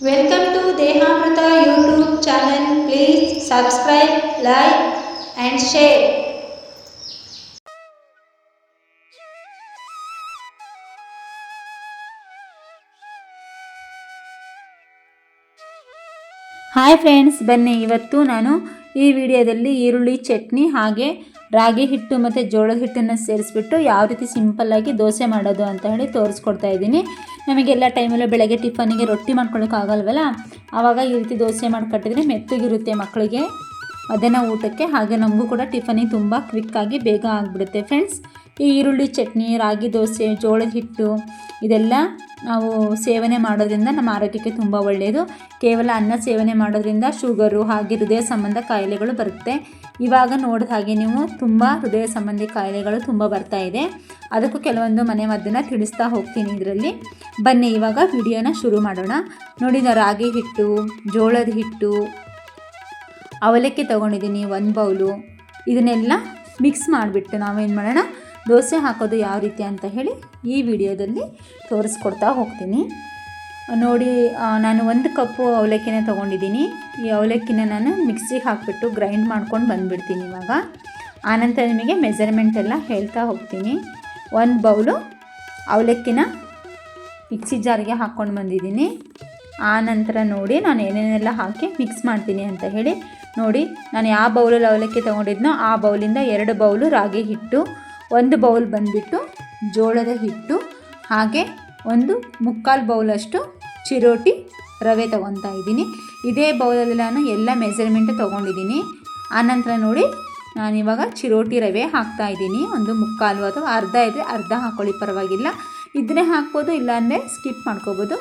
Welcome to Dehamrita YouTube channel please subscribe like and share hi friends ಬನ್ನಿ. ಇವತ್ತು ನಾನು ಈ ವಿಡಿಯೋದಲ್ಲಿ ಈರುಳ್ಳಿ ಚಟ್ನಿ ಹಾಗೆ ರಾಗಿ ಹಿಟ್ಟು ಮತ್ತು ಜೋಳದ ಹಿಟ್ಟನ್ನು ಸೇರಿಸ್ಬಿಟ್ಟು ಯಾವ ರೀತಿ ಸಿಂಪಲ್ಲಾಗಿ ದೋಸೆ ಮಾಡೋದು ಅಂತ ಹೇಳಿ ತೋರಿಸ್ಕೊಡ್ತಾ ಇದ್ದೀನಿ. ನಮಗೆಲ್ಲ ಟೈಮಲ್ಲೂ ಬೆಳಗ್ಗೆ ಟಿಫನಿಗೆ ರೊಟ್ಟಿ ಮಾಡ್ಕೊಳ್ಳೋಕ್ಕಾಗಲ್ವಲ್ಲ ಆವಾಗ ಈ ರೀತಿ ದೋಸೆ ಮಾಡ್ಕೊಟ್ಟಿದ್ರೆ ಮೆತ್ತಗಿರುತ್ತೆ ಮಕ್ಕಳಿಗೆ ಮಧ್ಯಾಹ್ನ ಊಟಕ್ಕೆ ಹಾಗೆ ನಮಗೂ ಕೂಡ ಟಿಫನಿಗೆ ತುಂಬ ಕ್ವಿಕ್ಕಾಗಿ ಬೇಗ ಆಗಿಬಿಡುತ್ತೆ ಫ್ರೆಂಡ್ಸ್ ಈ ಈರುಳ್ಳಿ ಚಟ್ನಿ, ರಾಗಿ ದೋಸೆ, ಜೋಳದ ಹಿಟ್ಟು ಇದೆಲ್ಲ ನಾವು ಸೇವನೆ ಮಾಡೋದ್ರಿಂದ ನಮ್ಮ ಆರೋಗ್ಯಕ್ಕೆ ತುಂಬ ಒಳ್ಳೆಯದು ಕೇವಲ ಅನ್ನ ಸೇವನೆ ಮಾಡೋದ್ರಿಂದ ಶುಗರು, ಹಾಗೆ ಹೃದಯ ಸಂಬಂಧ ಕಾಯಿಲೆಗಳು ಬರುತ್ತೆ. ಇವಾಗ ನೋಡಿದ ಹಾಗೆ ನೀವು ತುಂಬ ಹೃದಯ ಸಂಬಂಧಿ ಕಾಯಿಲೆಗಳು ತುಂಬ ಬರ್ತಾ ಇದೆ. ಅದಕ್ಕೂ ಕೆಲವೊಂದು ಮನೆ ಮದ್ದನ್ನು ತಿಳಿಸ್ತಾ ಹೋಗ್ತೀನಿ ಇದರಲ್ಲಿ. ಬನ್ನಿ, ಇವಾಗ ವಿಡಿಯೋನ ಶುರು ಮಾಡೋಣ. ನೋಡಿ ನಾನು ರಾಗಿ ಹಿಟ್ಟು, ಜೋಳದ ಹಿಟ್ಟು, ಅವಲಕ್ಕಿ ತೊಗೊಂಡಿದ್ದೀನಿ, ಒಂದು ಬೌಲು. ಇದನ್ನೆಲ್ಲ ಮಿಕ್ಸ್ ಮಾಡಿಬಿಟ್ಟು ನಾವೇನು ಮಾಡೋಣ? ದೋಸೆ ಹಾಕೋದು ಯಾವ ರೀತಿ ಅಂತ ಹೇಳಿ ಈ ವಿಡಿಯೋದಲ್ಲಿ ತೋರಿಸ್ಕೊಡ್ತಾ ಹೋಗ್ತೀನಿ. ನೋಡಿ ನಾನು ಒಂದು ಕಪ್ಪು ಅವಲಕ್ಕಿನ ತೊಗೊಂಡಿದ್ದೀನಿ. ಈ ಅವಲಕ್ಕಿನ ನಾನು ಮಿಕ್ಸಿಗೆ ಹಾಕಿಬಿಟ್ಟು ಗ್ರೈಂಡ್ ಮಾಡ್ಕೊಂಡು ಬಂದುಬಿಡ್ತೀನಿ ಇವಾಗ. ಆನಂತರ ನಿಮಗೆ ಮೆಜರ್ಮೆಂಟ್ ಎಲ್ಲ ಹೇಳ್ತಾ ಹೋಗ್ತೀನಿ. ಒಂದು ಬೌಲು ಅವಲಕ್ಕಿನ ಮಿಕ್ಸಿ ಜಾರಿಗೆ ಹಾಕ್ಕೊಂಡು ಬಂದಿದ್ದೀನಿ. ಆ ನಂತರ ನೋಡಿ, ನಾನು ಏನೇನೆಲ್ಲ ಹಾಕಿ ಮಿಕ್ಸ್ ಮಾಡ್ತೀನಿ ಅಂತ ಹೇಳಿ. ನೋಡಿ, ನಾನು ಯಾವ ಬೌಲಲ್ಲಿ ಅವಲಕ್ಕಿ ತೊಗೊಂಡಿದ್ನೋ ಆ ಬೌಲಿಂದ ಎರಡು ಬೌಲು ರಾಗಿ ಹಿಟ್ಟು, ಒಂದು ಬೌಲ್ ಬಂದುಬಿಟ್ಟು ಜೋಳದ ಹಿಟ್ಟು, ಹಾಗೆ ಒಂದು ಮುಕ್ಕಾಲು ಬೌಲಷ್ಟು ಚಿರೋಟಿ ರವೆ ತೊಗೊತಾ ಇದ್ದೀನಿ. ಇದೇ ಬೌಲಲ್ಲಿ ನಾನು ಎಲ್ಲ ಮೆಜರ್ಮೆಂಟ್ ತೊಗೊಂಡಿದ್ದೀನಿ. ಆನಂತರ ನೋಡಿ ನಾನಿವಾಗ ಚಿರೋಟಿ ರವೆ ಹಾಕ್ತಾ ಇದ್ದೀನಿ. ಒಂದು ಮುಕ್ಕಾಲು ಅಥವಾ ಅರ್ಧ ಇದೆ, ಅರ್ಧ ಹಾಕ್ಕೊಳ್ಳಿ ಪರವಾಗಿಲ್ಲ. ಇದನ್ನೇ ಹಾಕ್ಬೋದು, ಇಲ್ಲಾಂದರೆ ಸ್ಕಿಪ್ ಮಾಡ್ಕೋಬೋದು.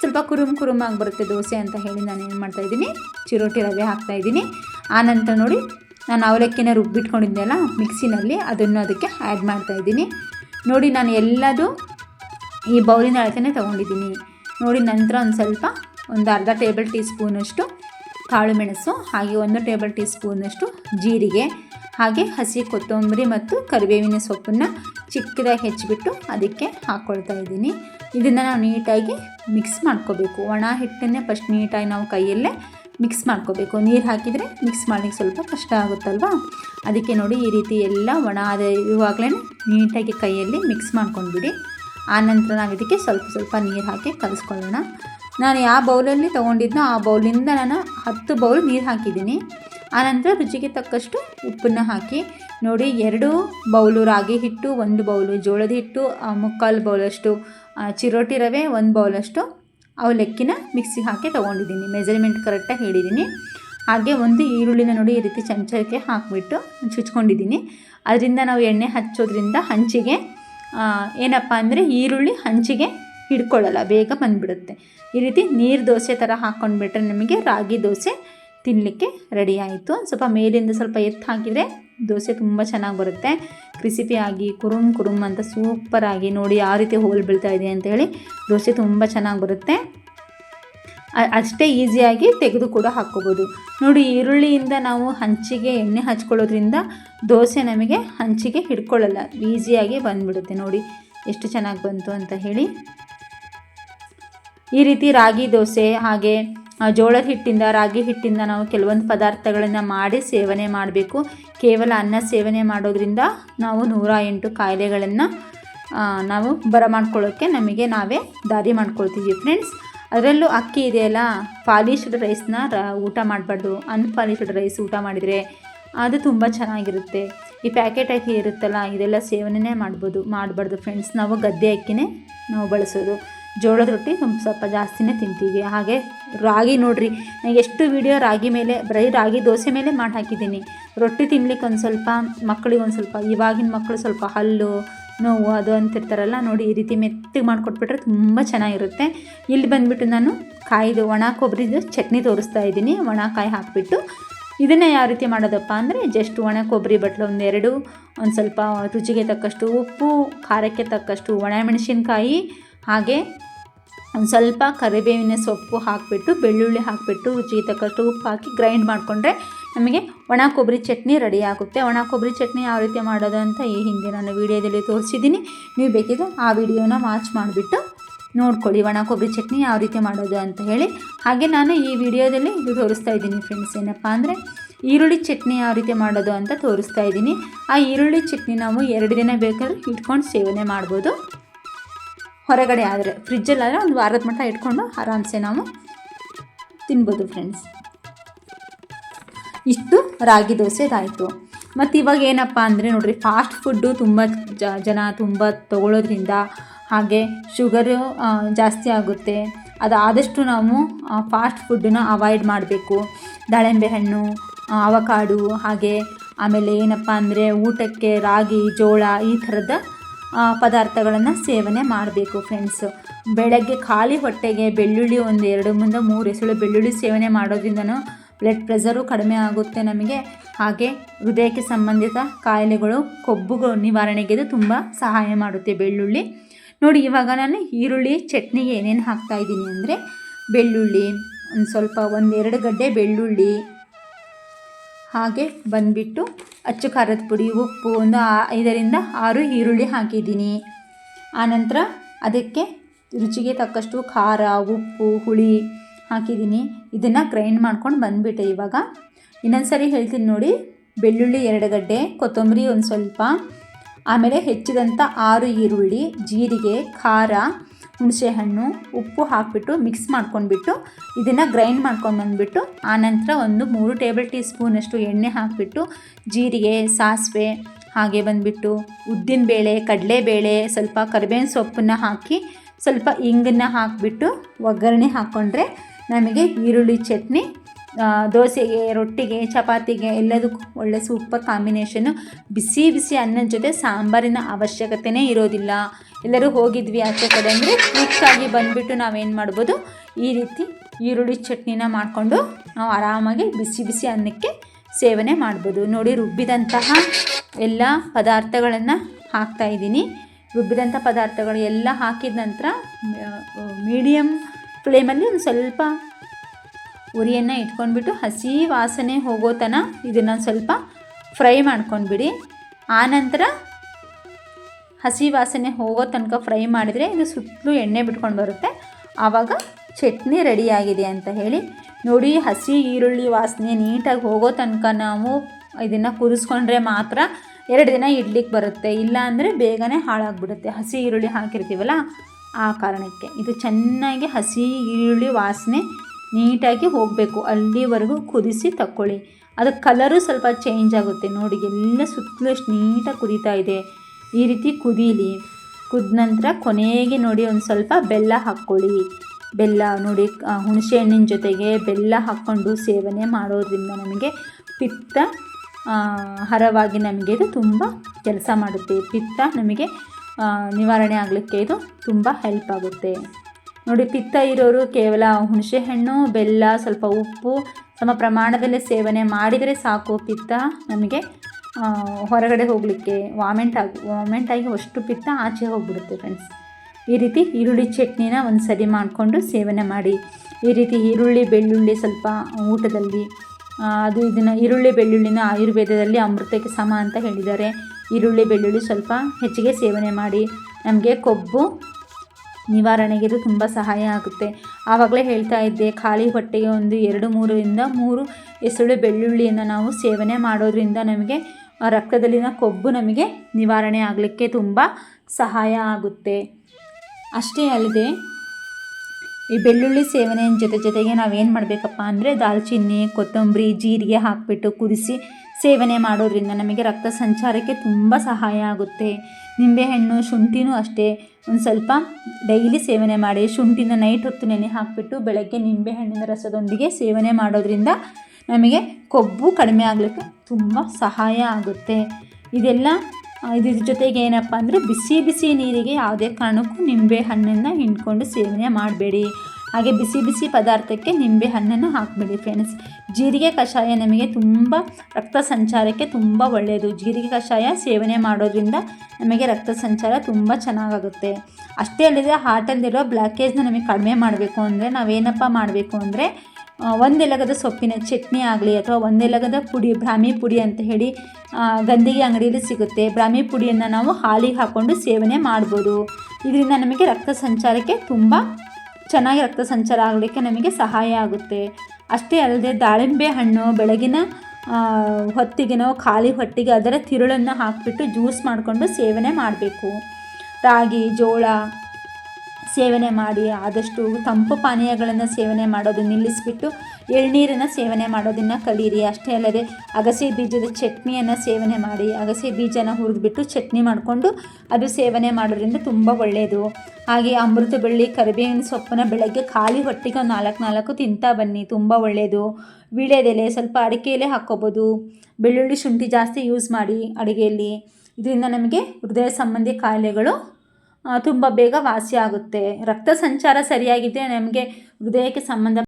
ಸ್ವಲ್ಪ ಕುರುಮ್ ಕುರುಮ್ ಆಗಿ ಬರುತ್ತೆ ದೋಸೆ ಅಂತ ಹೇಳಿ ನಾನು ಏನು ಮಾಡ್ತಾ ಇದ್ದೀನಿ, ಚಿರೋಟಿ ರವೆ ಹಾಕ್ತಾ ಇದ್ದೀನಿ. ಆನಂತರ ನೋಡಿ, ನಾನು ಅವಲಕ್ಕಿನ ರುಬ್ಬಿಟ್ಕೊಂಡಿದ್ದೆಲ್ಲ ಮಿಕ್ಸಿನಲ್ಲಿ ಅದನ್ನು ಅದಕ್ಕೆ ಆ್ಯಡ್ ಮಾಡ್ತಾಯಿದ್ದೀನಿ ನೋಡಿ, ನಾನು ಎಲ್ಲದು ಈ ಬೌಲಿನ ಅಳತೆನೇ ತೊಗೊಂಡಿದ್ದೀನಿ. ನೋಡಿ ನಂತರ ಒಂದು ಸ್ವಲ್ಪ ಒಂದು ಅರ್ಧ ಟೇಬಲ್ ಟೀ ಸ್ಪೂನಷ್ಟು ಕಾಳು ಮೆಣಸು, ಹಾಗೆ ಒಂದು ಟೇಬಲ್ ಟೀ ಸ್ಪೂನಷ್ಟು ಜೀರಿಗೆ, ಹಾಗೆ ಹಸಿ ಕೊತ್ತಂಬರಿ ಮತ್ತು ಕರಿಬೇವಿನ ಸೊಪ್ಪನ್ನು ಚಿಕ್ಕದಾಗಿ ಹೆಚ್ಚಿಬಿಟ್ಟು ಅದಕ್ಕೆ ಹಾಕ್ಕೊಳ್ತಾ ಇದ್ದೀನಿ. ಇದನ್ನು ನಾವು ನೀಟಾಗಿ ಮಿಕ್ಸ್ ಮಾಡ್ಕೋಬೇಕು. ಒಣ ಹಿಟ್ಟನ್ನೇ ಫಸ್ಟ್ ನೀಟಾಗಿ ನಾವು ಕೈಯಲ್ಲೇ ಮಿಕ್ಸ್ ಮಾಡ್ಕೋಬೇಕು. ನೀರು ಹಾಕಿದರೆ ಮಿಕ್ಸ್ ಮಾಡಲಿಕ್ಕೆ ಸ್ವಲ್ಪ ಕಷ್ಟ ಆಗುತ್ತಲ್ವಾ? ಅದಕ್ಕೆ ನೋಡಿ ಈ ರೀತಿ ಎಲ್ಲ ಒಣ ಆದ ಇವಾಗಲೇ ನೀಟಾಗಿ ಕೈಯಲ್ಲಿ ಮಿಕ್ಸ್ ಮಾಡ್ಕೊಂಡ್ಬಿಡಿ. ಆನಂತರ ನಾವು ಇದಕ್ಕೆ ಸ್ವಲ್ಪ ಸ್ವಲ್ಪ ನೀರು ಹಾಕಿ ಕಲಿಸ್ಕೊಳ್ಳೋಣ. ನಾನು ಯಾವ ಬೌಲಲ್ಲಿ ತೊಗೊಂಡಿದ್ನೋ ಆ ಬೌಲಿಂದ ನಾನು ಹತ್ತು ಬೌಲ್ ನೀರು ಹಾಕಿದ್ದೀನಿ. ಆನಂತರ ರುಚಿಗೆ ತಕ್ಕಷ್ಟು ಉಪ್ಪನ್ನು ಹಾಕಿ ನೋಡಿ ಎರಡು ಬೌಲು ರಾಗಿ ಹಿಟ್ಟು, ಒಂದು ಬೌಲು ಜೋಳದ ಹಿಟ್ಟು ಮುಕ್ಕಾಲು ಬೌಲಷ್ಟು ಚಿರೋಟಿ ರವೆ, ಒಂದು ಬೌಲಷ್ಟು ಅವಲಕ್ಕಿನ ಮಿಕ್ಸಿಗೆ ಹಾಕಿ ತೊಗೊಂಡಿದ್ದೀನಿ. ಮೆಜರ್ಮೆಂಟ್ ಕರೆಕ್ಟಾಗಿ ಹೇಳಿದ್ದೀನಿ. ಹಾಗೆ ಒಂದು ಈರುಳ್ಳಿನ ನೋಡಿ ಈ ರೀತಿ ಚಮಚಕ್ಕೆ ಹಾಕಿಬಿಟ್ಟು ಚುಚ್ಕೊಂಡಿದ್ದೀನಿ. ಅದರಿಂದ ನಾವು ಎಣ್ಣೆ ಹಚ್ಚೋದ್ರಿಂದ ಹಂಚಿಗೆ ಏನಪ್ಪ ಅಂದರೆ ಈರುಳ್ಳಿ ಹಂಚಿಗೆ ಹಿಡ್ಕೊಳ್ಳಲ್ಲ, ಬೇಗ ಬಂದುಬಿಡುತ್ತೆ. ಈ ರೀತಿ ನೀರು ದೋಸೆ ಥರ ಹಾಕ್ಕೊಂಡ್ಬಿಟ್ರೆ ನಮಗೆ ರಾಗಿ ದೋಸೆ ತಿನ್ನಲಿಕ್ಕೆ ರೆಡಿ ಆಯಿತು. ಸ್ವಲ್ಪ ಮೇಲಿಂದ ಸ್ವಲ್ಪ ಎತ್ತು ಹಾಕಿದರೆ ದೋಸೆ ತುಂಬ ಚೆನ್ನಾಗಿ ಬರುತ್ತೆ. ಕ್ರಿಸಿಪಿ ಆಗಿ ಕುರುಮ್ ಕುರುಮ್ ಅಂತ ಸೂಪರಾಗಿ ನೋಡಿ ಯಾವ ರೀತಿ ಹೋಲ್ ಬೀಳ್ತಾ ಇದೆ ಅಂತ ಹೇಳಿ ದೋಸೆ ತುಂಬ ಚೆನ್ನಾಗಿ ಬರುತ್ತೆ. ಅಷ್ಟೇ ಈಸಿಯಾಗಿ ತೆಗೆದು ಕೂಡ ಹಾಕ್ಕೋಬೋದು. ನೋಡಿ ಈರುಳ್ಳಿಯಿಂದ ನಾವು ಹಂಚಿಗೆ ಎಣ್ಣೆ ಹಚ್ಕೊಳ್ಳೋದ್ರಿಂದ ದೋಸೆ ನಮಗೆ ಹಂಚಿಗೆ ಹಿಡ್ಕೊಳ್ಳಲ್ಲ, ಈಸಿಯಾಗಿ ಬಂದುಬಿಡುತ್ತೆ ನೋಡಿ. ಎಷ್ಟು ಚೆನ್ನಾಗಿ ಬಂತು ಅಂತ ಹೇಳಿ. ಈ ರೀತಿ ರಾಗಿ ದೋಸೆ ಹಾಗೆ ಜೋಳದ ಹಿಟ್ಟಿಂದ, ರಾಗಿ ಹಿಟ್ಟಿಂದ ನಾವು ಕೆಲವೊಂದು ಪದಾರ್ಥಗಳನ್ನು ಮಾಡಿ ಸೇವನೆ ಮಾಡಬೇಕು. ಕೇವಲ ಅನ್ನ ಸೇವನೆ ಮಾಡೋದ್ರಿಂದ ನಾವು ನೂರ ಎಂಟು ಕಾಯಿಲೆಗಳನ್ನು ನಾವು ಬರಮಾಡ್ಕೊಳ್ಳೋಕ್ಕೆ ನಮಗೆ ನಾವೇ ದಾರಿ ಮಾಡ್ಕೊಳ್ತೀವಿ ಫ್ರೆಂಡ್ಸ್. ಅದರಲ್ಲೂ ಅಕ್ಕಿ ಇದೆಯಲ್ಲ, ಪಾಲಿಶ್ಡ್ ರೈಸ್ನ ರ, ಊಟ ಮಾಡಬಾರ್ದು. ಅನ್ಪಾಲಿಶ್ಡ್ ರೈಸ್ ಊಟ ಮಾಡಿದರೆ ಅದು ತುಂಬ ಚೆನ್ನಾಗಿರುತ್ತೆ. ಈ ಪ್ಯಾಕೆಟ್ ಅಕ್ಕಿ ಇರುತ್ತಲ್ಲ, ಇದೆಲ್ಲ ಸೇವನೆ ಮಾಡ್ಬೋದು, ಮಾಡಬಾರ್ದು ಫ್ರೆಂಡ್ಸ್ ನಾವು ಗದ್ದೆ ಅಕ್ಕಿನೇ ನಾವು ಬಳಸೋದು. ಜೋಳದ ರೊಟ್ಟಿ ಸ್ವಲ್ಪ ಜಾಸ್ತಿನೇ ತಿಂತೀವಿ. ಹಾಗೆ ರಾಗಿ ನೋಡ್ರಿ, ನಾನು ಎಷ್ಟು ವಿಡಿಯೋ ರಾಗಿ ಮೇಲೆ, ಬರೀ ರಾಗಿ ದೋಸೆ ಮೇಲೆ ಮಾಡಿ ಹಾಕಿದ್ದೀನಿ. ರೊಟ್ಟಿ ತಿನ್ಲಿಕ್ಕೆ ಒಂದು ಸ್ವಲ್ಪ ಮಕ್ಕಳಿಗೆ ಒಂದು ಸ್ವಲ್ಪ, ಇವಾಗಿನ ಮಕ್ಕಳು ಸ್ವಲ್ಪ ಹಲ್ಲು ನೋವು ಅದು ಅಂತಿರ್ತಾರಲ್ಲ, ನೋಡಿ ಈ ರೀತಿ ಮೆತ್ತಗೆ ಮಾಡಿಕೊಟ್ಬಿಟ್ರೆ ತುಂಬ ಚೆನ್ನಾಗಿರುತ್ತೆ. ಇಲ್ಲಿ ಬಂದುಬಿಟ್ಟು ನಾನು ಕಾಯಿದು ಒಣ ಕೊಬ್ಬರಿದು ಚಟ್ನಿ ತೋರಿಸ್ತಾ ಇದ್ದೀನಿ. ಒಣ ಕಾಯಿ ಹಾಕಿಬಿಟ್ಟು ಇದನ್ನು ಯಾವ ರೀತಿ ಮಾಡೋದಪ್ಪ ಅಂದರೆ ಜಸ್ಟ್ ಒಣ ಕೊಬ್ಬರಿ ಬಟ್ಲು ಒಂದೆರಡು, ಒಂದು ಸ್ವಲ್ಪ ರುಚಿಗೆ ತಕ್ಕಷ್ಟು ಉಪ್ಪು, ಖಾರಕ್ಕೆ ತಕ್ಕಷ್ಟು ಒಣ ಮೆಣಸಿನ್ಕಾಯಿ ಹಾಗೆ ಒಂದು ಸ್ವಲ್ಪ ಕರಿಬೇವಿನ ಸೊಪ್ಪು ಹಾಕಿಬಿಟ್ಟು, ಬೆಳ್ಳುಳ್ಳಿ ಹಾಕಿಬಿಟ್ಟು ರುಚಿಗೆ ತಕ್ಕಷ್ಟು ಉಪ್ಪು ಹಾಕಿ ಗ್ರೈಂಡ್ ಮಾಡಿಕೊಂಡ್ರೆ ನಮಗೆ ಒಣ ಕೊಬ್ಬರಿ ಚಟ್ನಿ ರೆಡಿ ಆಗುತ್ತೆ. ಒಣ ಕೊಬ್ಬರಿ ಚಟ್ನಿ ಯಾವ ರೀತಿ ಮಾಡೋದು ಅಂತ ಈ ಹಿಂದೆ ನಾನು ವೀಡಿಯೋದಲ್ಲಿ ತೋರಿಸಿದ್ದೀನಿ. ನೀವು ಬೇಕಿದ್ರೆ ಆ ವಿಡಿಯೋನ ವಾಚ್ ಮಾಡಿಬಿಟ್ಟು ನೋಡ್ಕೊಳ್ಳಿ ಒಣ ಕೊಬ್ಬರಿ ಚಟ್ನಿ ಯಾವ ರೀತಿ ಮಾಡೋದು ಅಂತ ಹೇಳಿ. ಹಾಗೆ ನಾನು ಈ ವಿಡಿಯೋದಲ್ಲಿ ಇದು ತೋರಿಸ್ತಾ ಇದ್ದೀನಿ ಫ್ರೆಂಡ್ಸ್. ಏನಪ್ಪ ಅಂದರೆ ಈರುಳ್ಳಿ ಚಟ್ನಿ ಯಾವ ರೀತಿ ಮಾಡೋದು ಅಂತ ತೋರಿಸ್ತಾ ಇದ್ದೀನಿ. ಆ ಈರುಳ್ಳಿ ಚಟ್ನಿ ನಾವು ಎರಡು ದಿನ ಬೇಕಾದ್ರೆ ಇಟ್ಕೊಂಡು ಸೇವನೆ ಮಾಡ್ಬೋದು. ಹೊರಗಡೆ ಆದರೆ ಫ್ರಿಜ್ಜಲ್ಲಾದರೆ ಒಂದು ವಾರದ ಮಟ್ಟ ಇಟ್ಕೊಂಡು ಆರಾಮ್ಸೆ ನಾವು ತಿನ್ಬೋದು ಫ್ರೆಂಡ್ಸ್. ಇಷ್ಟು ರಾಗಿ ದೋಸೆದಾಯಿತು ಮತ್ತು ಇವಾಗ ಏನಪ್ಪ ಅಂದರೆ ನೋಡಿರಿ ಫಾಸ್ಟ್ ಫುಡ್ಡು ತುಂಬ ಜನ ತುಂಬ ತಗೊಳ್ಳೋದ್ರಿಂದ ಹಾಗೆ ಶುಗರು ಜಾಸ್ತಿ ಆಗುತ್ತೆ. ಅದು ಆದಷ್ಟು ನಾವು ಫಾಸ್ಟ್ ಫುಡ್ಡನ್ನ ಅವಾಯ್ಡ್ ಮಾಡಬೇಕು. ದಾಳಿಂಬೆ ಹಣ್ಣು ಅವಕಾಡು, ಹಾಗೆ ಆಮೇಲೆ ಏನಪ್ಪ ಅಂದರೆ ಊಟಕ್ಕೆ ರಾಗಿ, ಜೋಳ ಈ ಥರದ ಪದಾರ್ಥಗಳನ್ನು ಸೇವನೆ ಮಾಡಬೇಕು ಫ್ರೆಂಡ್ಸ್ ಬೆಳಗ್ಗೆ ಖಾಲಿ ಹೊಟ್ಟೆಗೆ ಬೆಳ್ಳುಳ್ಳಿ ಒಂದು ಎರಡು, ಮುಂದೆ ಮೂರು ಎಸಳು ಬೆಳ್ಳುಳ್ಳಿ ಸೇವನೆ ಮಾಡೋದ್ರಿಂದನೂ ಬ್ಲಡ್ ಪ್ರೆಷರು ಕಡಿಮೆ ಆಗುತ್ತೆ ನಮಗೆ. ಹಾಗೆ ಹೃದಯಕ್ಕೆ ಸಂಬಂಧಿತ ಕಾಯಿಲೆಗಳು ಕೊಬ್ಬು ನಿವಾರಣೆಗೆ ತುಂಬ ಸಹಾಯ ಮಾಡುತ್ತೆ ಬೆಳ್ಳುಳ್ಳಿ. ನೋಡಿ, ಇವಾಗ ನಾನು ಈರುಳ್ಳಿ ಚಟ್ನಿಗೆ ಏನೇನು ಹಾಕ್ತಾ ಇದ್ದೀನಿ ಅಂದರೆ ಬೆಳ್ಳುಳ್ಳಿ, ಒಂದು ಸ್ವಲ್ಪ ಒಂದೆರಡು ಗಡ್ಡೆ ಬೆಳ್ಳುಳ್ಳಿ. ಹಾಗೆ ಬಂದುಬಿಟ್ಟು ಅಚ್ಚು ಖಾರದ ಪುಡಿ, ಉಪ್ಪು ಒಂದು ಐದರಿಂದ ಆರು ಈರುಳ್ಳಿ ಹಾಕಿದ್ದೀನಿ. ಆನಂತರ ಅದಕ್ಕೆ ರುಚಿಗೆ ತಕ್ಕಷ್ಟು ಖಾರ, ಉಪ್ಪು, ಹುಳಿ ಹಾಕಿದ್ದೀನಿ. ಇದನ್ನು ಗ್ರೈಂಡ್ ಮಾಡ್ಕೊಂಡು ಬಂದುಬಿಟ್ಟೆ ಇವಾಗ. ಇನ್ನೊಂದು ಸರಿ ಹೇಳ್ತೀನಿ ನೋಡಿ, ಬೆಳ್ಳುಳ್ಳಿ ಎರಡು ಗಡ್ಡೆ ಕೊತ್ತಂಬರಿ ಒಂದು ಸ್ವಲ್ಪ, ಆಮೇಲೆ ಹೆಚ್ಚಿದಂಥ ಆರು ಈರುಳ್ಳಿ, ಜೀರಿಗೆ, ಖಾರ, ಹುಣಸೆಹಣ್ಣು, ಉಪ್ಪು ಹಾಕಿಬಿಟ್ಟು ಮಿಕ್ಸ್ ಮಾಡ್ಕೊಂಡ್ಬಿಟ್ಟು ಇದನ್ನು ಗ್ರೈಂಡ್ ಮಾಡ್ಕೊಂಡು ಬಂದುಬಿಟ್ಟು ಆನಂತರ ಒಂದು ಮೂರು ಟೇಬಲ್ ಟೀ ಸ್ಪೂನಷ್ಟು ಎಣ್ಣೆ ಹಾಕಿಬಿಟ್ಟು, ಜೀರಿಗೆ, ಸಾಸಿವೆ, ಹಾಗೆ ಬಂದುಬಿಟ್ಟು ಉದ್ದಿನಬೇಳೆ, ಕಡಲೆಬೇಳೆ, ಸ್ವಲ್ಪ ಕರಿಬೇವಿನ ಸೊಪ್ಪನ್ನು ಹಾಕಿ ಸ್ವಲ್ಪ ಇಂಗನ್ನು ಹಾಕಿಬಿಟ್ಟು ಒಗ್ಗರಣೆ ಹಾಕ್ಕೊಂಡ್ರೆ ನಮಗೆ ಈರುಳ್ಳಿ ಚಟ್ನಿ ದೋಸೆಗೆ, ರೊಟ್ಟಿಗೆ, ಚಪಾತಿಗೆ ಎಲ್ಲದಕ್ಕೂ ಒಳ್ಳೆ ಸೂಪರ್ ಕಾಂಬಿನೇಷನ್ನು ಬಿಸಿ ಬಿಸಿ ಅನ್ನದ ಜೊತೆ ಸಾಂಬಾರಿನ ಅವಶ್ಯಕತೆಯೇ ಇರೋದಿಲ್ಲ. ಎಲ್ಲರೂ ಹೋಗಿದ್ವಿ ಆಚೆ ಕಡೆ ಅಂದರೆ ಮಿಕ್ಸಾಗಿ ಬಂದುಬಿಟ್ಟು ನಾವೇನು ಮಾಡ್ಬೋದು? ಈ ರೀತಿ ಈರುಳ್ಳಿ ಚಟ್ನಿನ ಮಾಡಿಕೊಂಡು ನಾವು ಆರಾಮಾಗಿ ಬಿಸಿ ಬಿಸಿ ಅನ್ನಕ್ಕೆ ಸೇವನೆ ಮಾಡ್ಬೋದು. ನೋಡಿ ರುಬ್ಬಿದಂತಹ ಎಲ್ಲ ಪದಾರ್ಥಗಳನ್ನು ಹಾಕ್ತಾಯಿದ್ದೀನಿ ರುಬ್ಬಿದಂಥ ಪದಾರ್ಥಗಳು ಎಲ್ಲ ಹಾಕಿದ ನಂತರ ಮೀಡಿಯಮ್ ಫ್ಲೇಮಲ್ಲಿ ಒಂದು ಸ್ವಲ್ಪ ಉರಿಯನ್ನು ಇಟ್ಕೊಂಡ್ಬಿಟ್ಟು ಹಸಿ ವಾಸನೆ ಹೋಗೋ ತನಕ ಇದನ್ನು ಸ್ವಲ್ಪ ಫ್ರೈ ಮಾಡ್ಕೊಂಡ್ಬಿಡಿ. ಆನಂತರ ಹಸಿ ವಾಸನೆ ಹೋಗೋ ತನಕ ಫ್ರೈ ಮಾಡಿದರೆ ಇದು ಸುತ್ತಲೂ ಎಣ್ಣೆ ಬಿಟ್ಕೊಂಡು ಬರುತ್ತೆ. ಆವಾಗ ಚಟ್ನಿ ರೆಡಿಯಾಗಿದೆ ಅಂತ ಹೇಳಿ ನೋಡಿ, ಹಸಿ ಈರುಳ್ಳಿ ವಾಸನೆ ನೀಟಾಗಿ ಹೋಗೋ ತನಕ ನಾವು ಇದನ್ನು ಕುದಿಸ್ಕೊಂಡ್ರೆ ಮಾತ್ರ ಎರಡು ದಿನ ಇಡ್ಲಿಕ್ಕೆ ಬರುತ್ತೆ. ಇಲ್ಲ ಅಂದರೆ ಬೇಗನೆ ಹಾಳಾಗ್ಬಿಡುತ್ತೆ. ಹಸಿ ಈರುಳ್ಳಿ ಹಾಕಿರ್ತೀವಲ್ಲ ಆ ಕಾರಣಕ್ಕೆ. ಇದು ಚೆನ್ನಾಗಿ ಹಸಿ ಈರುಳ್ಳಿ ವಾಸನೆ ನೀಟಾಗಿ ಹೋಗಬೇಕು. ಅಲ್ಲಿವರೆಗೂ ಕುದಿಸಿ ತಕ್ಕೊಳ್ಳಿ. ಅದು ಕಲರು ಸ್ವಲ್ಪ ಚೇಂಜ್ ಆಗುತ್ತೆ. ನೋಡಿ, ಎಲ್ಲ ಸುತ್ತಲೂ ಎಷ್ಟು ನೀಟಾಗಿ ಕುದೀತಾ ಇದೆ. ಈ ರೀತಿ ಕುದೀಲಿ. ಕುದ ನಂತರ ಕೊನೆಗೆ ನೋಡಿ, ಒಂದು ಸ್ವಲ್ಪ ಬೆಲ್ಲ ಹಾಕ್ಕೊಳ್ಳಿ. ಬೆಲ್ಲ ನೋಡಿ ಹುಣಸೆ ಹಣ್ಣಿನ ಜೊತೆಗೆ ಬೆಲ್ಲ ಹಾಕ್ಕೊಂಡು ಸೇವನೆ ಮಾಡೋದ್ರಿಂದ ನಮಗೆ ಪಿತ್ತ ಹರವಾಗಿ ನಮಗೆ ಇದು ತುಂಬ ಕೆಲಸ ಮಾಡುತ್ತೆ. ಪಿತ್ತ ನಮಗೆ ನಿವಾರಣೆ ಆಗಲಿಕ್ಕೆ ಇದು ತುಂಬ ಹೆಲ್ಪ್ ಆಗುತ್ತೆ. ನೋಡಿ, ಪಿತ್ತ ಇರೋರು ಕೇವಲ ಹುಣಸೆಹಣ್ಣು ಬೆಲ್ಲ, ಸ್ವಲ್ಪ ಉಪ್ಪು, ಸಮ ಪ್ರಮಾಣದಲ್ಲಿ ಸೇವನೆ ಮಾಡಿದರೆ ಸಾಕು ಪಿತ್ತ. ನಮಗೆ ಹೊರಗಡೆ ಹೋಗಲಿಕ್ಕೆ ವಾಮೆಂಟ್ ಆಗಿ ವಾಮೆಂಟ್ ಆಗಿ ಅಷ್ಟು ಪಿತ್ತ ಆಚೆ ಹೋಗ್ಬಿಡುತ್ತೆ ಫ್ರೆಂಡ್ಸ್ ಈ ರೀತಿ ಈರುಳ್ಳಿ ಚಟ್ನಿನ ಒಂದು ಸರಿ ಮಾಡಿಕೊಂಡು ಸೇವನೆ ಮಾಡಿ. ಈ ರೀತಿ ಈರುಳ್ಳಿ, ಬೆಳ್ಳುಳ್ಳಿ ಸ್ವಲ್ಪ ಊಟದಲ್ಲಿ ಅದು ಇದನ್ನು ಈರುಳ್ಳಿ, ಬೆಳ್ಳುಳ್ಳಿನ ಆಯುರ್ವೇದದಲ್ಲಿ ಅಮೃತಕ್ಕೆ ಸಮ ಅಂತ ಹೇಳಿದ್ದಾರೆ. ಈರುಳ್ಳಿ, ಬೆಳ್ಳುಳ್ಳಿ ಸ್ವಲ್ಪ ಹೆಚ್ಚಿಗೆ ಸೇವನೆ ಮಾಡಿ. ನಮಗೆ ಕೊಬ್ಬು ನಿವಾರಣೆಗೆ ಇದು ತುಂಬ ಸಹಾಯ ಆಗುತ್ತೆ. ಆವಾಗಲೇ ಹೇಳ್ತಾ ಇದ್ದೆ, ಖಾಲಿ ಹೊಟ್ಟೆಗೆ ಒಂದು ಎರಡು ಮೂರರಿಂದ ಮೂರು ಎಸಳು ಬೆಳ್ಳುಳ್ಳಿಯನ್ನು ನಾವು ಸೇವನೆ ಮಾಡೋದ್ರಿಂದ ನಮಗೆ ರಕ್ತದಲ್ಲಿನ ಕೊಬ್ಬು ನಮಗೆ ನಿವಾರಣೆ ಆಗಲಿಕ್ಕೆ ತುಂಬ ಸಹಾಯ ಆಗುತ್ತೆ. ಅಷ್ಟೇ ಅಲ್ಲದೆ ಈ ಬೆಳ್ಳುಳ್ಳಿ ಸೇವನೆ ಜೊತೆ ಜೊತೆಗೆ ನಾವೇನು ಮಾಡಬೇಕಪ್ಪ ಅಂದರೆ ದಾಲ್ಚಿನ್ನಿ, ಕೊತ್ತಂಬರಿ, ಜೀರಿಗೆ ಹಾಕಿಬಿಟ್ಟು ಕುದಿಸಿ ಸೇವನೆ ಮಾಡೋದ್ರಿಂದ ನಮಗೆ ರಕ್ತ ಸಂಚಾರಕ್ಕೆ ತುಂಬ ಸಹಾಯ ಆಗುತ್ತೆ. ನಿಂಬೆಹಣ್ಣು ಶುಂಠಿನೂ ಅಷ್ಟೇ. ಒಂದು ಸ್ವಲ್ಪ ಡೈಲಿ ಸೇವನೆ ಮಾಡಿ, ಶುಂಠಿನ ನೈಟ್ ಹೊತ್ತು ನೆನೆ ಹಾಕಿಬಿಟ್ಟು ಬೆಳಗ್ಗೆ ನಿಂಬೆಹಣ್ಣಿನ ರಸದೊಂದಿಗೆ ಸೇವನೆ ಮಾಡೋದ್ರಿಂದ ನಮಗೆ ಕೊಬ್ಬು ಕಡಿಮೆ ಆಗಲಿಕ್ಕೆ ತುಂಬ ಸಹಾಯ ಆಗುತ್ತೆ. ಇದೆಲ್ಲ ಇದ್ರ ಜೊತೆಗೆ ಏನಪ್ಪ ಅಂದರೆ ಬಿಸಿ ಬಿಸಿ ನೀರಿಗೆ ಯಾವುದೇ ಕಾರಣಕ್ಕೂ ನಿಂಬೆ ಹಣ್ಣನ್ನು ಹಿಂಡ್ಕೊಂಡು ಸೇವನೆ ಮಾಡಬೇಡಿ. ಹಾಗೆ ಬಿಸಿ ಬಿಸಿ ಪದಾರ್ಥಕ್ಕೆ ನಿಂಬೆ ಹಣ್ಣನ್ನು ಹಾಕಬೇಡಿ ಫ್ರೆಂಡ್ಸ್ ಜೀರಿಗೆ ಕಷಾಯ ನಮಗೆ ತುಂಬ ರಕ್ತ ಸಂಚಾರಕ್ಕೆ ತುಂಬ ಒಳ್ಳೆಯದು ಜೀರಿಗೆ ಕಷಾಯ ಸೇವನೆ ಮಾಡೋದ್ರಿಂದ ನಮಗೆ ರಕ್ತ ಸಂಚಾರ ತುಂಬ ಚೆನ್ನಾಗಾಗುತ್ತೆ. ಅಷ್ಟೇ ಅಲ್ಲದೆ ಹಾರ್ಟಲ್ಲಿರೋ ಬ್ಲಾಕೇಜ್ನ ನಮಗೆ ಕಡಿಮೆ ಮಾಡಬೇಕು ಅಂದರೆ ನಾವೇನಪ್ಪ ಮಾಡಬೇಕು ಅಂದರೆ ಒಂದೆಲಗದ ಸೊಪ್ಪಿನ ಚಟ್ನಿ ಆಗಲಿ ಅಥವಾ ಒಂದೆಲಗದ ಪುಡಿ, ಬ್ರಾಹ್ಮಿ ಪುಡಿ ಅಂತ ಹೇಳಿ ಗಂದಿಗೆ ಅಂಗಡಿಯಲ್ಲಿ ಸಿಗುತ್ತೆ. ಬ್ರಾಹ್ಮಿ ಪುಡಿಯನ್ನು ನಾವು ಹಾಲಿಗೆ ಹಾಕ್ಕೊಂಡು ಸೇವನೆ ಮಾಡ್ಬೋದು. ಇದರಿಂದ ನಮಗೆ ರಕ್ತ ಸಂಚಾರಕ್ಕೆ ತುಂಬ ಚೆನ್ನಾಗಿ ರಕ್ತ ಸಂಚಾರ ಆಗಲಿಕ್ಕೆ ನಮಗೆ ಸಹಾಯ ಆಗುತ್ತೆ. ಅಷ್ಟೇ ಅಲ್ಲದೆ ದಾಳಿಂಬೆ ಹಣ್ಣು, ಬೆಳಗಿನ ಹೊತ್ತಿಗೆ ನಾವು ಖಾಲಿ ಹೊಟ್ಟೆಗೆ ಅದರ ತಿರುಳನ್ನು ಹಾಕಿಬಿಟ್ಟು ಜ್ಯೂಸ್ ಮಾಡಿಕೊಂಡು ಸೇವನೆ ಮಾಡಬೇಕು. ರಾಗಿ, ಜೋಳ ಸೇವನೆ ಮಾಡಿ ಆದಷ್ಟು ತಂಪು ಪಾನೀಯಗಳನ್ನು ಸೇವನೆ ಮಾಡೋದು ನಿಲ್ಲಿಸಿಬಿಟ್ಟು ಎಳ್ನೀರನ್ನು ಸೇವನೆ ಮಾಡೋದನ್ನು ಕಲೀರಿ. ಅಷ್ಟೇ ಅಲ್ಲದೆ ಅಗಸೆ ಬೀಜದ ಚಟ್ನಿಯನ್ನು ಸೇವನೆ ಮಾಡಿ, ಅಗಸೆ ಬೀಜನ ಹುರಿದ್ಬಿಟ್ಟು ಚಟ್ನಿ ಮಾಡಿಕೊಂಡು ಅದು ಸೇವನೆ ಮಾಡೋದ್ರಿಂದ ತುಂಬ ಒಳ್ಳೆಯದು ಹಾಗೆ ಅಮೃತ ಬಳ್ಳಿ, ಕರಿಬೇವಿನ ಸೊಪ್ಪನ್ನ ಬೆಳಗ್ಗೆ ಖಾಲಿ ಹೊಟ್ಟೆಗೆ ಒಂದು ನಾಲ್ಕು ನಾಲ್ಕು ತಿಂತಾ ಬನ್ನಿ, ತುಂಬ ಒಳ್ಳೆಯದು ವೀಳ್ಯದೆಲೆ ಸ್ವಲ್ಪ ಅಡಿಕೆ ಎಲೆ ಹಾಕ್ಕೋಬೋದು. ಬೆಳ್ಳುಳ್ಳಿ ಶುಂಠಿ ಜಾಸ್ತಿ ಯೂಸ್ ಮಾಡಿ ಅಡುಗೆಯಲ್ಲಿ. ಇದರಿಂದ ನಮಗೆ ಹೃದಯ ಸಂಬಂಧಿ ಕಾಯಿಲೆಗಳು ತುಂಬ ಬೇಗ ವಾಸಿ ಆಗುತ್ತೆ. ರಕ್ತ ಸಂಚಾರ ಸರಿಯಾಗಿದ್ದರೆ ನಮಗೆ ಹೃದಯಕ್ಕೆ ಸಂಬಂಧ